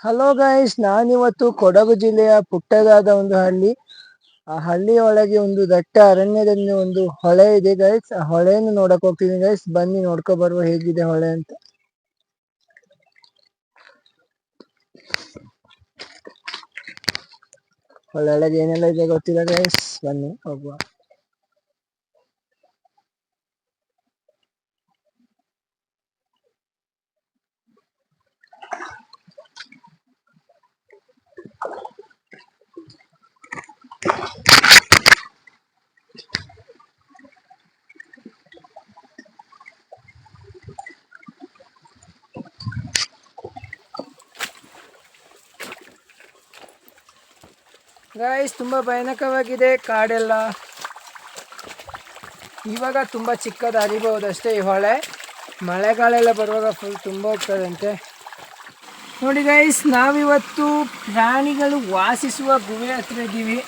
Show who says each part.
Speaker 1: Hello guys ನಾನಿವತ್ತು ಕೊಡಗು ಜಿಲ್ಲೆಯ ಪುಟ್ಟದಾದ ಒಂದು ಹಳ್ಳಿ. ಆ ಹಳ್ಳಿಯೊಳಗೆ ಒಂದು ದಟ್ಟ ಅರಣ್ಯದಲ್ಲಿ ಒಂದು ಹೊಳೆ ಇದೆ ಗೈಸ್ ಆ ಹೊಳೆಯನ್ನು ನೋಡಕ್ ಹೋಗ್ತೀನಿ ಗೈಸ್ ಬನ್ನಿ ನೋಡ್ಕೊ ಬರುವ ಹೇಗಿದೆ ಹೊಳೆ ಅಂತ. ಹೊಳೆ ಒಳಗೆ ಏನೆಲ್ಲ ಇದೆ ಗೊತ್ತಿಲ್ಲ ಗೈಸ್ ಬನ್ನಿ ಹೋಗುವ. ಗೈಸ್ ತುಂಬಾ ಭಯಾನಕವಾಗಿದೆ ಕಾಡೆಲ್ಲ. ಇವಾಗ ತುಂಬಾ ಚಿಕ್ಕದು ಹರಿಬಹುದು ಅಷ್ಟೇ ಈ ಹೊಳೆ. ಮಳೆಗಾಲೆಲ್ಲ ಬರುವಾಗ ಫುಲ್ ತುಂಬ ಹೋಗ್ತದಂತೆ. ನೋಡಿ ಗೈಸ್ ನಾವಿವತ್ತು ಪ್ರಾಣಿಗಳು ವಾಸಿಸುವ ಗುಹೆ ಹತ್ರ ಇದ್ದೀವಿ